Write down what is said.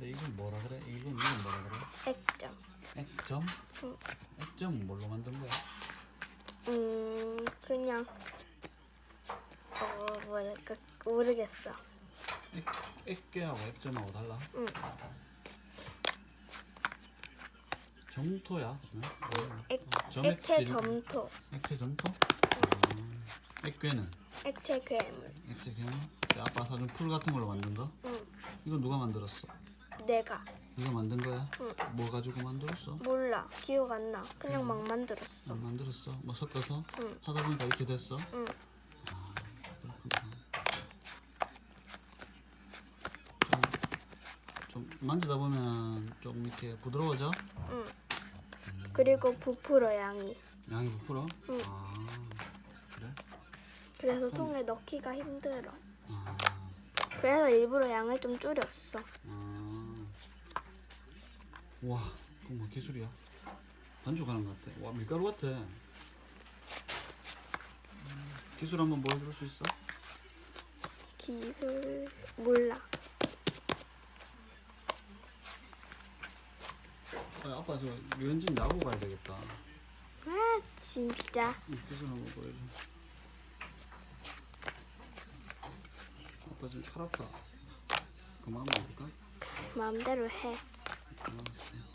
근데 이건 뭐라 그래? 이건 이건 뭐라 그래? 액정. 액정? 응. 액정 뭘로 만든 거야? 음 그냥 어 뭐랄까 모르겠어. 액, 액괴하고 액정하고 달라? 응. 점토야? 응? 액, 액체 정토. 액체 점토? 아, 액괴는? 액체 괴물. 액체 괴물? 아빠 사준 풀 같은 걸로 만든 거? 응. 이거 누가 만들었어? 내가 네가 만든 거야? 응. 뭐 가지고 만들었어? 몰라 기억 안 나. 그냥 막 만들었어. 안 만들었어? 뭐 섞어서? 응. 하다 보니까 이렇게 됐어? 응. 그렇구나. 좀, 좀 만지다 보면 좀 이렇게 부드러워져? 응. 그리고 부풀어 양이. 양이 부풀어? 응. 아 그래? 그래서 통에 넣기가 힘들어. 아, 그래서 일부러 양을 좀 줄였어. 아. 와 그건 뭐 기술이야? 반죽하는 것 같아 와 밀가루 같아 음, 기술 한번 보여줄 수 있어? 기술 몰라. 아, 아빠 저 유현진 야구 가야 되겠다 아 진짜. 응, 기술 한번 보여줘 아빠 지금 팔 아파 그만 먹을까? 마음대로 해. 가만 있어